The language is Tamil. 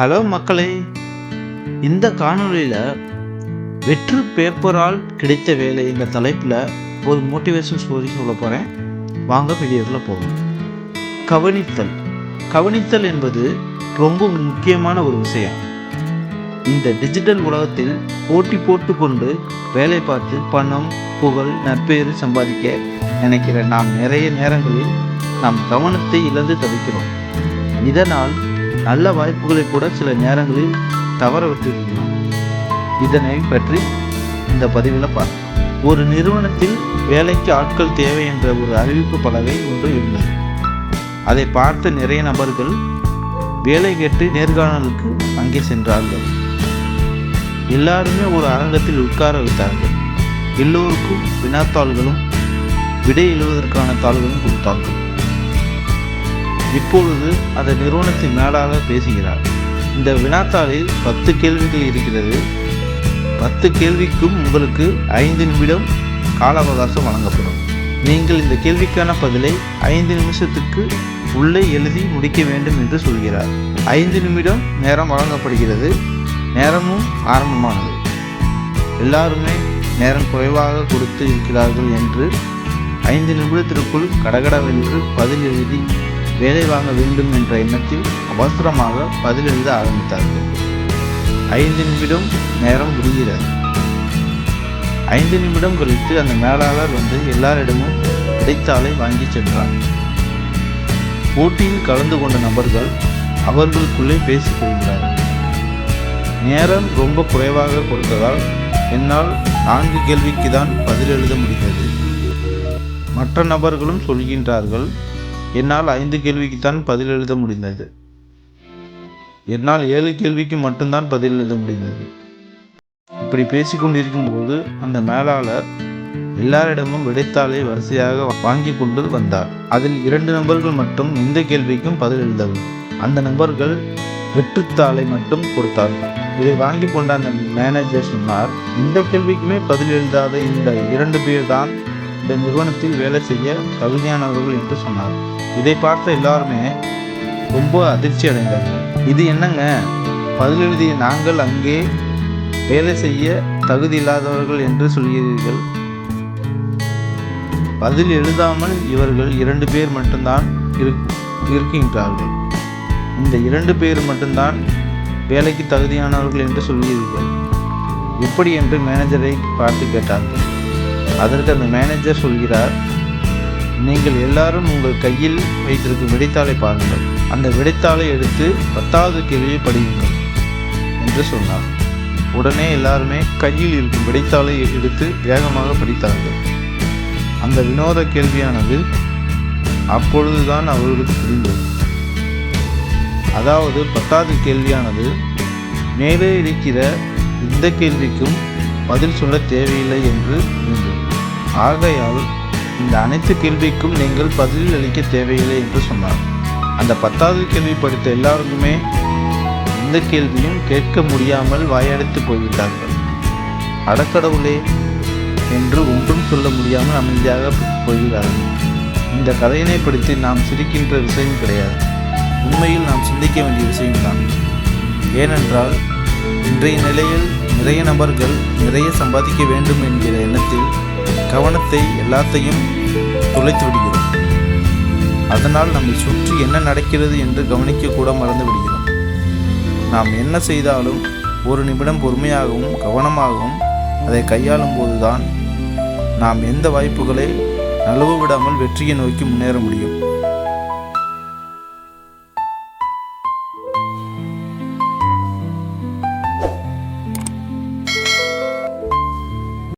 ஹலோ மக்களே இந்த காணொளியில் வெற்று பேப்பரால் கிடைத்த வேலை என்ற தலைப்பில் ஒரு மோட்டிவேஷன் ஸ்டோரி சொல்ல போகிறேன் வாங்க வீடியோவில் போகும் கவனித்தல். கவனித்தல் என்பது ரொம்ப முக்கியமான ஒரு விஷயம். இந்த டிஜிட்டல் உலகத்தில் போட்டி போட்டு கொண்டு வேலை பார்த்து பணம் புகழ் நற்பெயர் சம்பாதிக்க நினைக்கிற நாம் நிறைய நேரங்களில் நாம் கவனத்தை இழந்து தவிக்கிறோம். இதனால் நல்ல வாய்ப்புகளை கூட சில நேரங்களில் தவற விட்டிருக்கலாம். இதனை பற்றி இந்த பதிவில் பார்க்கலாம். ஒரு நிறுவனத்தில் வேலைக்கு ஆட்கள் தேவை என்ற ஒரு அறிவிப்பு பலகை ஒன்று இருந்தது. அதை பார்த்த நிறைய நபர்கள் வேலை கேட்டு நேர்காணலுக்கு அங்கே சென்றார்கள். எல்லாருமே ஒரு அரங்கத்தில் உட்கார வைத்தார்கள். எல்லோருக்கும் வினாத்தாள்களும் விடை எழுவதற்கான தாள்களும் கொடுத்தார்கள். இப்பொழுது அந்த நிறுவனத்தின் மேலாளர் பேசுகிறார். இந்த வினாத்தாளில் பத்து கேள்விகள் இருக்கிறது. பத்து கேள்விக்கும் உங்களுக்கு ஐந்து நிமிடம் கால அவகாசம் வழங்கப்படும். நீங்கள் இந்த கேள்விக்கான பதிலை ஐந்து நிமிஷத்துக்கு உள்ளே எழுதி முடிக்க வேண்டும் என்று சொல்கிறார். ஐந்து நிமிடம் நேரம் வழங்கப்படுகிறது. நேரமும் ஆரம்பமானது. எல்லாருமே நேரம் குறைவாக கொடுத்து இருக்கிறார்கள் என்று ஐந்து நிமிடத்திற்குள் கடகடவென்று பதில் எழுதி வேலை வாங்க வேண்டும் என்ற எண்ணத்தில் அவசரமாக பதில் எழுத ஆரம்பித்தார்கள். ஐந்து நிமிடம் நேரம் முடிகிறது. ஐந்து நிமிடம் கழித்து அந்த மேலாளர் வந்து எல்லாரிடமும் இடைத்தாளை வாங்கி சென்றார். போட்டியில் கலந்து கொண்ட நபர்கள் அவர்களுக்குள்ளே பேசிக் கொள்கிறார்கள். நேரம் ரொம்ப குறைவாக கொடுத்ததால் என்னால் நான்கு கேள்விக்கு தான் பதில் எழுத முடிந்தது மற்ற நபர்களும் சொல்கின்றார்கள் என்னால் ஐந்து கேள்விக்கு தான் பதில் எழுத முடிந்தது. என்னால் ஏழு கேள்விக்கு மட்டும்தான் பதில் எழுத முடிந்தது. இப்படி பேசிக்கொண்டிருக்கும் போது அந்த மேலாளர் எல்லாரிடமும் விடைத்தாளை வரிசையாக வாங்கி கொண்டு வந்தார். அதில் இரண்டு நபர்கள் மட்டும் இந்த கேள்விக்கும் பதில் எழுதவில்லை. அந்த நபர்கள் வெற்றுத்தாளை மட்டும் கொடுத்தார்கள். இதை வாங்கி கொண்ட அந்த மேனேஜர் சொன்னார் இந்த கேள்விக்குமே பதில் எழுதாத இந்த இரண்டு பேர் தான் இந்த நிறுவனத்தில் வேலை செய்ய தகுதியானவர்கள் என்று சொன்னார். இதை பார்த்த எல்லாருமே ரொம்ப அதிர்ச்சி அடைந்தார்கள். இது என்னங்க? பதில் எழுதிய நாங்கள் அங்கே வேலை செய்ய தகுதி இல்லாதவர்கள் என்று சொல்கிறீர்கள். பதில் எழுதாமல் இவர்கள் இரண்டு பேர் மட்டும்தான் இருக்கின்றார்கள். இந்த இரண்டு பேர் மட்டும்தான் வேலைக்கு தகுதியானவர்கள் என்று சொல்கிறீர்கள். எப்படி என்று மேனேஜரை பார்த்து கேட்டார்கள். அதற்கு அந்த மேனேஜர் சொல்கிறார் நீங்கள் எல்லாரும் உங்கள் கையில் வைத்திருக்கும் விடைத்தாளை பாருங்கள். அந்த விடைத்தாளை எடுத்து பத்தாவது கேள்வியை படியுங்கள் என்று சொன்னார். உடனே எல்லாருமே கையில் இருக்கும் விடைத்தாளை எடுத்து வேகமாக படித்தார்கள். அந்த வினோத கேள்வியானது அப்பொழுதுதான் அவர்களுக்கு புரிந்தது. அதாவது பத்தாவது கேள்வியானது மேலே இருக்கிற இந்த கேள்விக்கும் பதில் சொல்ல தேவையில்லை என்று இருந்தது. ஆகையால் இந்த அனைத்து கேள்விக்கும் நீங்கள் பதில் அளிக்க தேவையில்லை என்று சொன்னார். அந்த பத்தாவது கேள்வி படித்த எல்லாருக்குமே எந்த கேள்வியும் கேட்க முடியாமல் வாயடைத்து போய்விட்டார்கள். அடக்கடவுளே என்று ஒன்றும் சொல்ல முடியாமல் அமைதியாக போகிறார்கள் இந்த கதையினை படித்து நாம் சிரிக்கின்ற விஷயம் கிடையாது. உண்மையில் நாம் சிந்திக்க வேண்டிய விஷயம்தான் ஏனென்றால் இன்றைய நிலையில் நிறைய நபர்கள் நிறைய சம்பாதிக்க வேண்டும் என்கிற எண்ணத்தில் கவனத்தை எல்லாத்தையும் தொலைத்து விடுகிறோம். அதனால் நம்மை சுற்றி என்ன நடக்கிறது என்று கவனிக்க கூட மறந்து விடுகிறோம். நாம் என்ன செய்தாலும் ஒரு நிமிடம் பொறுமையாகவும் கவனமாகவும் அதை கையாளும் போதுதான் நாம் எந்த வாய்ப்புகளை நழுவ விடாமல் வெற்றியை நோக்கி முன்னேற முடியும்.